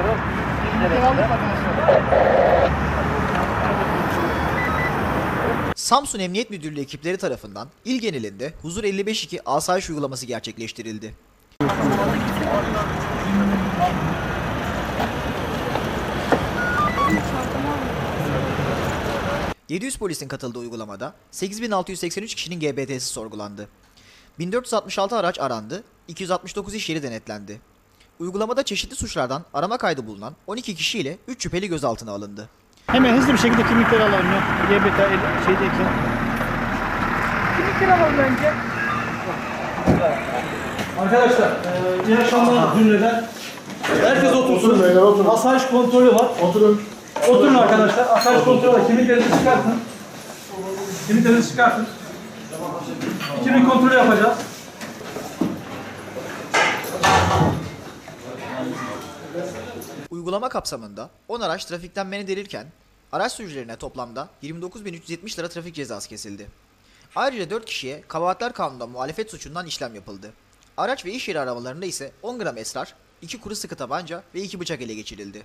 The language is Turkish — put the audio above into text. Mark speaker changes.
Speaker 1: ediyorum.
Speaker 2: Samsun Emniyet Müdürlüğü ekipleri tarafından il genelinde Huzur 55.2 asayiş uygulaması gerçekleştirildi. ...700 polisin katıldığı uygulamada 8683 kişinin GBT'si sorgulandı. 1466 araç arandı, 269 iş yeri denetlendi. Uygulamada çeşitli suçlardan arama kaydı bulunan 12 kişiyle 3 şüpheli gözaltına alındı.
Speaker 3: Hemen hızlı bir şekilde kimlikleri alalım ya. GBT şeydeki.
Speaker 1: Kimlikleri alalım önce.
Speaker 4: Arkadaşlar eee, iyi akşamlar cümleden. Herkes otursun.
Speaker 5: beyler, oturun.
Speaker 4: Asayiş kontrolü var.
Speaker 5: Oturun.
Speaker 4: Oturun arkadaşlar. Asayiş kontrolü var. Kimliklerinizi çıkartın. Kimliklerinizi çıkartın. Kimlik kontrolü yapacağız.
Speaker 2: Uygulama kapsamında 10 araç trafikten men edilirken araç sürücülerine toplamda 29.370 lira trafik cezası kesildi. Ayrıca 4 kişiye kabahatler kanununda muhalefet suçundan işlem yapıldı. Araç ve iş yeri aramalarında ise 10 gram esrar, 2 kuru sıkı tabanca ve 2 bıçak ele geçirildi.